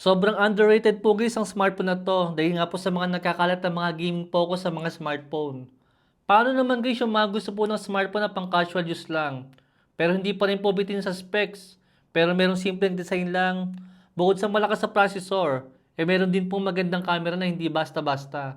Sobrang underrated po guys ang smartphone na to dahil nga po sa mga nagkakalat ng mga gaming focus sa mga smartphone. Paano naman guys yung mga gusto po ng smartphone na pang casual use lang? Pero hindi pa rin po bitin sa specs. Pero merong simpleng design lang. Bukod sa malakas sa processor, eh meron din pong magandang camera na hindi basta-basta.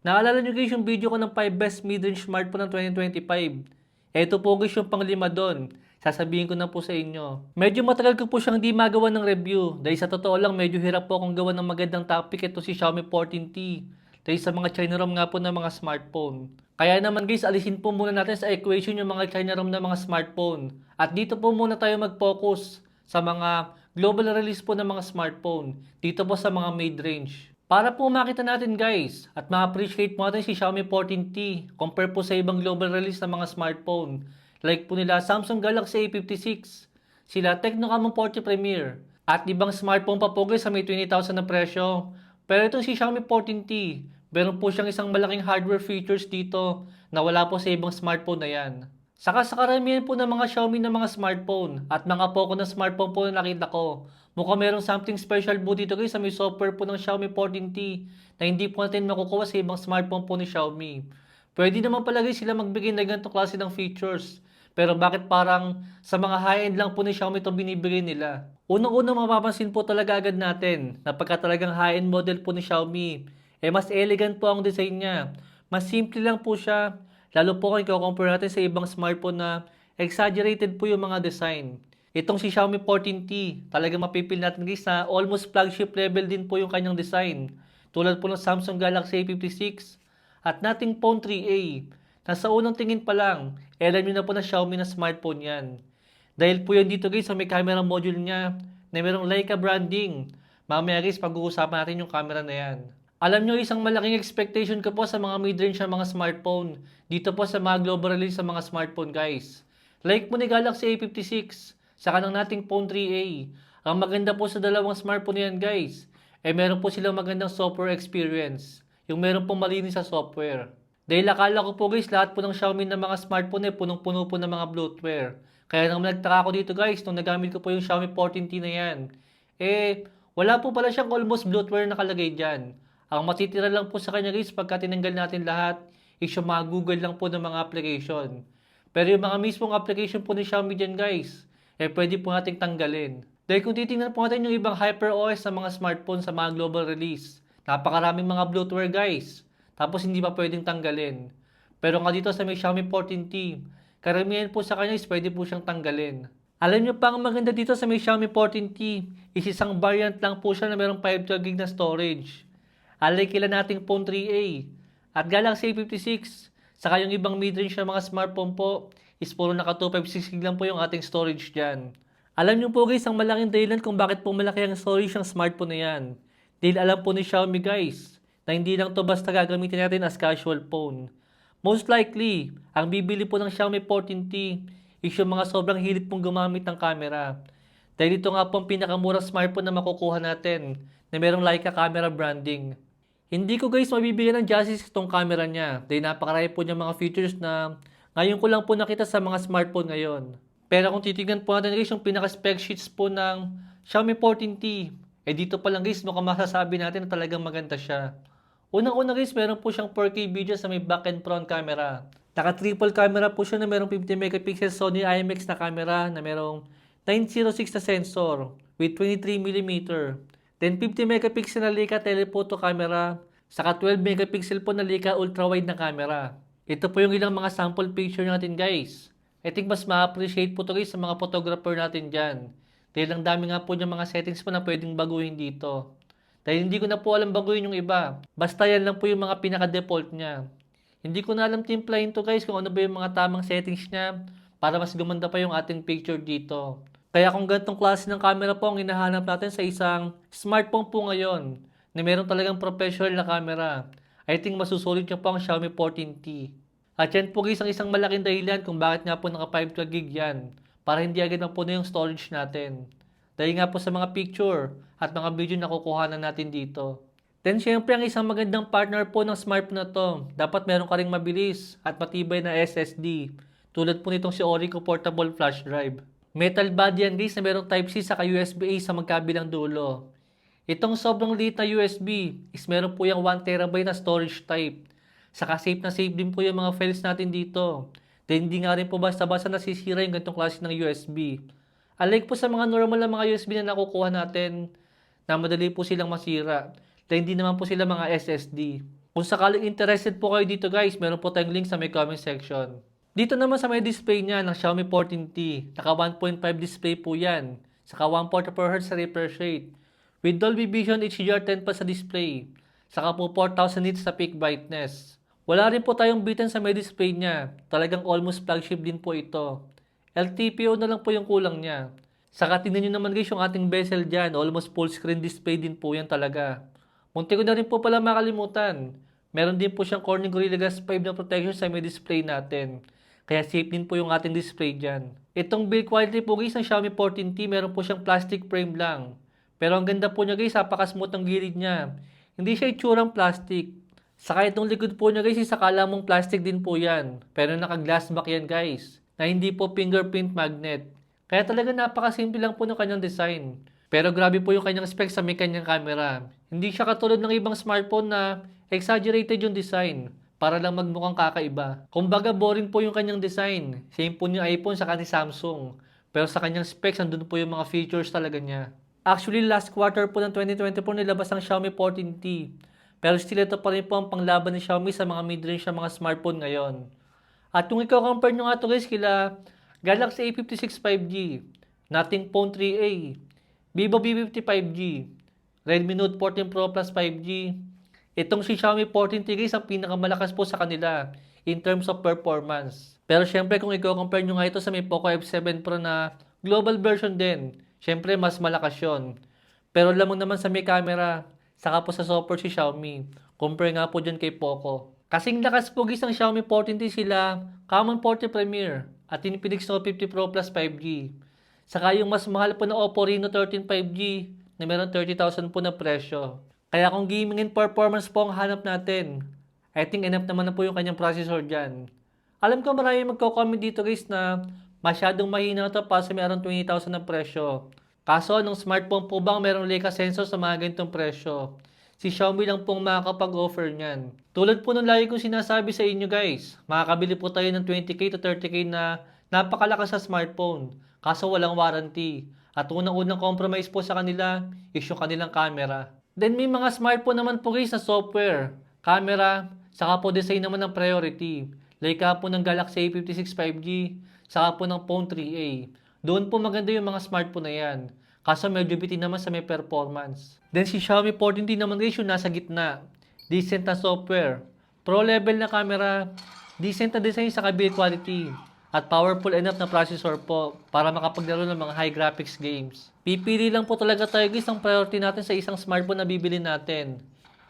Naalala nyo guys yung video ko ng 5 best mid-range smartphone ng 2025. Ito po guys yung panglima doon. Sasabihin ko na po sa inyo. Medyo matagal ko po siyang di magawa ng review. Dahil sa totoo lang, medyo hirap po akong gawa ng magandang topic. Ito si Xiaomi 14T. Dahil sa mga China ROM nga po ng mga smartphone. Kaya naman guys, alisin po muna natin sa equation yung mga China ROM ng mga smartphone. At dito po muna tayo mag-focus sa mga global release po ng mga smartphone. Dito po sa mga mid-range. Para po makita natin guys at ma-appreciate mo natin si Xiaomi 14T compare po sa ibang global release ng mga smartphone like po nila Samsung Galaxy A56, sila Tecnocam 40 Premier at ibang smartphone pa po sa may 20,000 na presyo. Pero itong si Xiaomi 14T, meron po siyang isang malaking hardware features dito na wala po sa ibang smartphone na yan. Saka sa karamihan po ng mga Xiaomi na mga smartphone at mga Poco na smartphone po na nakita ko, mukhang merong something special po dito guys sa may software po ng Xiaomi 14T na hindi po natin makukuha sa ibang smartphone po ni Xiaomi. Pwede naman pala guys sila magbigay ng ganitong klase ng features. Pero bakit parang sa mga high-end lang po ni Xiaomi ito binibigay nila? Unang-unang mapapansin po talaga agad natin na pagka talagang high-end model po ni Xiaomi, eh mas elegant po ang design niya. Mas simple lang po siya. Lalo po kung i-compare natin sa ibang smartphone na exaggerated po yung mga design. Itong si Xiaomi 14T, talaga mapipil natin guys na almost flagship level din po yung kanyang design. Tulad po ng Samsung Galaxy A56 at nating Phone 3A. Nasa unang tingin pa lang, alam nyo na po na Xiaomi na smartphone yan. Dahil po yan dito guys sa may camera module niya na mayroong Leica branding. Mamaya guys, pag-uusapan natin yung camera na yan. Alam nyo, isang malaking expectation ko po sa mga mid-range na mga smartphone. Dito po sa mga global release sa mga smartphone guys. Like po ni Galaxy A56, saka ng nating Phone 3A. Ang maganda po sa dalawang smartphone yan guys, eh meron po silang magandang software experience. Yung meron pong malinis sa software. Dahil akala ko po guys, lahat po ng Xiaomi na mga smartphone eh, punong-puno po ng mga bloatware. Kaya nang nagtaka ako dito guys, nung nagamit ko po yung Xiaomi 14T na yan, eh, wala po pala siyang almost bloatware nakalagay dyan. Ang matitira lang po sa kanya guys, pagka tinanggal natin lahat, is yung mga Google lang po ng mga application. Pero yung mga mismong application po ni Xiaomi dyan guys, eh pwede po nating tanggalin. Dahil kung titingnan po natin yung ibang HyperOS sa mga smartphone sa mga global release, napakaraming mga bloatware guys. Tapos hindi pa pwedeng tanggalin. Pero nga dito sa may Xiaomi 14T, karamihan po sa kanya is pwede po siyang tanggalin. Alam nyo pa ang maganda dito sa may Xiaomi 14T is isang variant lang po siya na mayroong 512GB na storage. Alay kila nating Phone 3A at Galaxy A56 saka yung ibang mid-range na mga smartphone po is puro naka 256GB lang po yung ating storage dyan. Alam nyo po guys ang malaking dahilan kung bakit po malaki ang storage ng smartphone na yan. Dahil alam po ni Xiaomi guys na hindi lang to basta gagamitin natin as casual phone. Most likely, ang bibili po ng Xiaomi 14T is yung mga sobrang hilit pong gumamit ng camera. Dahil ito nga po ang pinakamurang smartphone na makukuha natin na merong Leica camera branding. Hindi ko guys mabibigyan ng justice itong camera niya dahil napakarami po niya mga features na ngayon ko lang po nakita sa mga smartphone ngayon. Pero kung titignan po natin guys yung pinaka-spec sheets po ng Xiaomi 14T, eh dito pa lang guys mukhang masasabi natin na talagang maganda siya. Unang-una guys, meron po siyang 4K video sa may back and front camera. Naka triple camera po siya na merong 50 megapixel Sony IMX na camera na merong 906 na sensor with 23mm. Then 50 megapixel na Leica telephoto camera saka 12 megapixel po na Leica ultra-wide na camera. Ito po yung ilang mga sample picture natin guys. I think mas ma-appreciate po to guys sa mga photographer natin dyan. Dahil ang dami nga po yung mga settings po na pwedeng baguhin dito. Dahil hindi ko na po alam baguhin yung iba. Basta yan lang po yung mga pinaka-default niya. Hindi ko na alam timplahin to guys kung ano ba yung mga tamang settings niya para mas gumanda pa yung ating picture dito. Kaya kung ganitong klase ng camera po ang hinahanap natin sa isang smartphone po ngayon na meron talagang professional na camera, I think masusulit niya po ang Xiaomi 14T. At yan po guys ang isang malaking dahilan kung bakit nga po naka 512GB yan para hindi agad na po na yung storage natin. Dahil nga po sa mga picture at mga video na kukuhanan natin dito. Then syempre ang isang magandang partner po ng smartphone na to, dapat meron ka ring mabilis at matibay na SSD. Tulad po nitong si Orico Portable Flash Drive. Metal body yan guys na merong Type-C sa USB-A sa magkabilang dulo. Itong sobrang liit na USB is meron po yung 1TB na storage type. Saka safe na safe din po yung mga files natin dito. Then hindi nga rin po basta-basta nasisira yung ganitong klase ng USB. Unlike po sa mga normal na mga USB na nakukuha natin, na madali po silang masira. Dahil hindi naman po sila mga SSD. Kung sakaling interested po kayo dito guys, meron po tayong link sa may comment section. Dito naman sa may display niya ng Xiaomi 14T, naka 1.5 display po yan. Saka 144Hz sa refresh rate. With Dolby Vision HDR10 pa sa display. Saka po 4000 nits sa peak brightness. Wala rin po tayong bitin sa may display niya. Talagang almost flagship din po ito. LTPO na lang po yung kulang niya. Saka tingnan nyo naman guys yung ating bezel dyan. Almost full screen display din po yan talaga. Munti ko na rin po pala makalimutan. Meron din po siyang Corning Gorilla Glass 5 na protection sa may display natin. Kaya safe din po yung ating display dyan. Itong build quality po guys ng Xiaomi 14T, meron po siyang plastic frame lang. Pero ang ganda po niya guys, napaka-smooth ang gilid niya. Hindi siya itsurang plastic. Saka itong likod po niya guys, isakala mong plastic din po yan. Pero naka-glass back yan guys. Na hindi po fingerprint magnet. Kaya talaga napakasimple lang po ng kanyang design. Pero grabe po yung kanyang specs sa may kanyang camera. Hindi siya katulad ng ibang smartphone na exaggerated yung design para lang magmukhang kakaiba. Kumbaga boring po yung kanyang design. Same po yung iPhone sa ni Samsung. Pero sa kanyang specs, andun po yung mga features talaga niya. Actually, last quarter po ng 2024 nilabas ang Xiaomi 14T. Pero still ito pa rin po ang panglaban ni Xiaomi sa mga mid-range na mga smartphone ngayon. At kung ikaw compare nyo nga ito guys kila Galaxy A56 5G, Nothing Phone 3A, Vivo V50 5G, Redmi Note 14 Pro Plus 5G, itong si Xiaomi 14T guys ang pinakamalakas po sa kanila in terms of performance. Pero syempre kung i-compare nyo nga ito sa may Poco F7 Pro na global version din, syempre mas malakas yon. Pero lamang naman sa may camera, saka po sa software si Xiaomi, compare nga po dyan kay Poco. Kasing lakas po guys ng Xiaomi 14T sila, Common 40 Premier at Infinix Note 50 Pro Plus 5G. Saka yung mas mahal po na Oppo Reno 13 5G na meron 30,000 po na presyo. Kaya kung gaming and performance po ang hanap natin, I think enough naman na po yung kanyang processor dyan. Alam ko marami magko-comment dito guys na masyadong mahina ito para sa meron 20,000 na presyo. Kaso anong smartphone po bang merong Leica sensor sa mga ganitong presyo? Si Xiaomi lang pong makakapag-offer niyan. Tulad po ng lagi kong sinasabi sa inyo guys, makakabili po tayo ng 20k to 30k na napakalakas sa smartphone. Kaso walang warranty. At unang-unang compromise po sa kanila is yung kanilang camera. Then may mga smartphone naman po guys na software, camera, saka po design naman ng priority. Like po ng Galaxy A56 5G, saka po ng Phone 3A. Doon po maganda yung mga smartphone na yan. Kaso medyo bitin naman sa may performance. Then si Xiaomi 14T naman yung nasa gitna. Decent na software. Pro level na camera. Decent na design sa build quality. At powerful enough na processor po para makapaglaro ng mga high graphics games. Pipili lang po talaga tayo guys ang priority natin sa isang smartphone na bibili natin.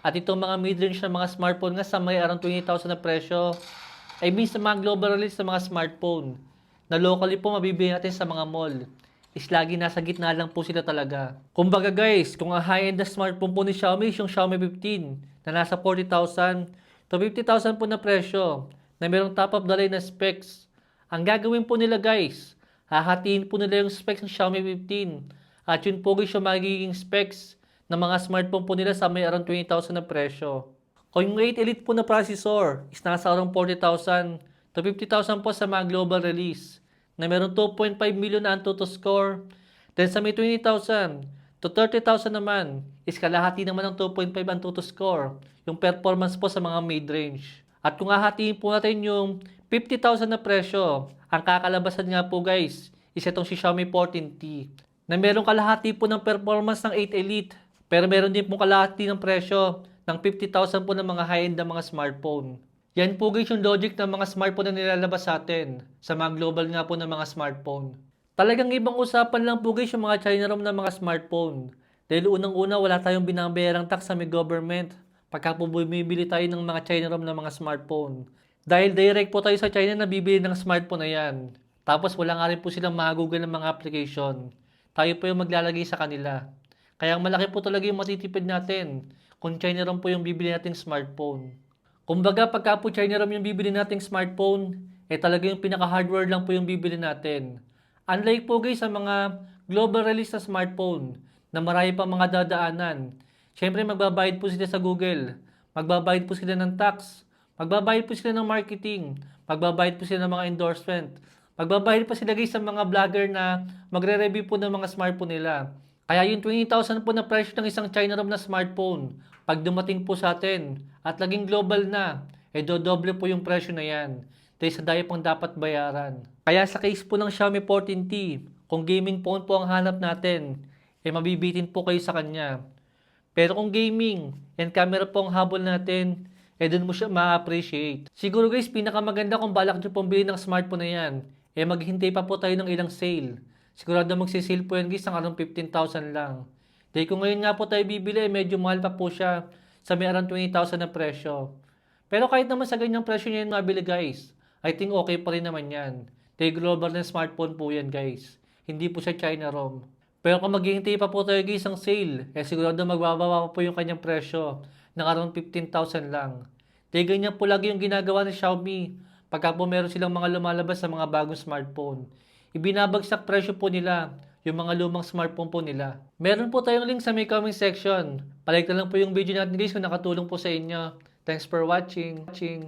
At itong mga mid-range na mga smartphone nga sa may around 20,000 na presyo, mean sa mga global release na mga smartphone na locally po mabibili natin sa mga mall is lagi nasa gitna lang po sila talaga. Kumbaga guys, kung ang high-end na smartphone po ni Xiaomi is yung Xiaomi 15 na nasa 40,000 to 50,000 po na presyo na mayroong top of the line na specs. Ang gagawin po nila guys, hahatiin po nila yung specs ng Xiaomi 15 at yun po guys yung magiging specs ng mga smartphone po nila sa may around 20,000 na presyo. Kung yung 8 Elite po na processor is nasa around 40,000 to 50,000 po sa mga global release na meron 2.5 million na Antutu score. Then sa may 20,000 to 30,000 naman is kalahati naman ng 2.5 Antutu score. Yung performance po sa mga mid-range. At kung hahatiin po natin yung 50,000 na presyo, ang kakalabasan nga po guys is itong si Xiaomi 14T na meron kalahati po ng performance ng 8 Elite pero meron din po kalahati ng presyo ng 50,000 po ng mga high-end na mga smartphone. Yan po guys yung logic ng mga smartphone na nilalabas sa atin sa mga global nga po ng mga smartphone. Talagang ibang usapan lang po guys yung mga China ROM ng mga smartphone. Dahil unang-una wala tayong binabayarang tax sa may government pagka po bumibili tayo ng mga China ROM ng mga smartphone. Dahil direct po tayo sa China na bibili ng smartphone na yan. Tapos wala nga rin po silang magagugal ng mga application. Tayo po yung maglalagay sa kanila. Kaya malaki po talaga yung matitipid natin kung China ROM po yung bibili nating smartphone. Kumbaga, pagka po China ROM yung bibili nating smartphone, eh talaga yung pinaka-hardware lang po yung bibili natin. Unlike po guys sa mga global release na smartphone, na marami pa mga dadaanan. Siyempre, magbabayad po sila sa Google. Magbabayad po sila ng tax. Magbabayad po sila ng marketing. Magbabayad po sila ng mga endorsement. Magbabayad pa sila guys sa mga vlogger na magre-review po ng mga smartphone nila. Kaya yung 20,000 po na presyo ng isang China ROM na smartphone, pag dumating po sa atin at naging global na, eh dodoble po yung presyo na yan. Dahil sa daya pang dapat bayaran. Kaya sa case po ng Xiaomi 14T, kung gaming phone po ang hanap natin, eh mabibitin po kayo sa kanya. Pero kung gaming and camera po ang habol natin, eh dun mo siya ma-appreciate. Siguro guys, pinakamaganda kung balak nyo pong bilhin ng smartphone na yan, eh maghintay pa po tayo ng ilang sale. Sigurado magsisale po yan guys ng around 15,000 lang. Dahil kung ngayon nga po tayo bibili, medyo mahal pa po siya sa may around 20,000 na presyo. Pero kahit naman sa ganyang presyo niya yung mabili guys, I think okay pa rin naman yan. Dahil global na smartphone po yan guys. Hindi po siya China ROM. Pero kung maghihintay pa po tayo guys ng sale, eh sigurado magbababa po yung kanyang presyo ng around 15,000 lang. Dahil ganyan po lagi yung ginagawa ng Xiaomi pagka po meron silang mga lumalabas sa mga bagong smartphone. Ibinabagsak presyo po nila yung mga lumang smartphone po nila. Meron po tayong link sa may comment section. Palike lang po yung video natin guys kung nakatulong po sa inyo. Thanks for watching.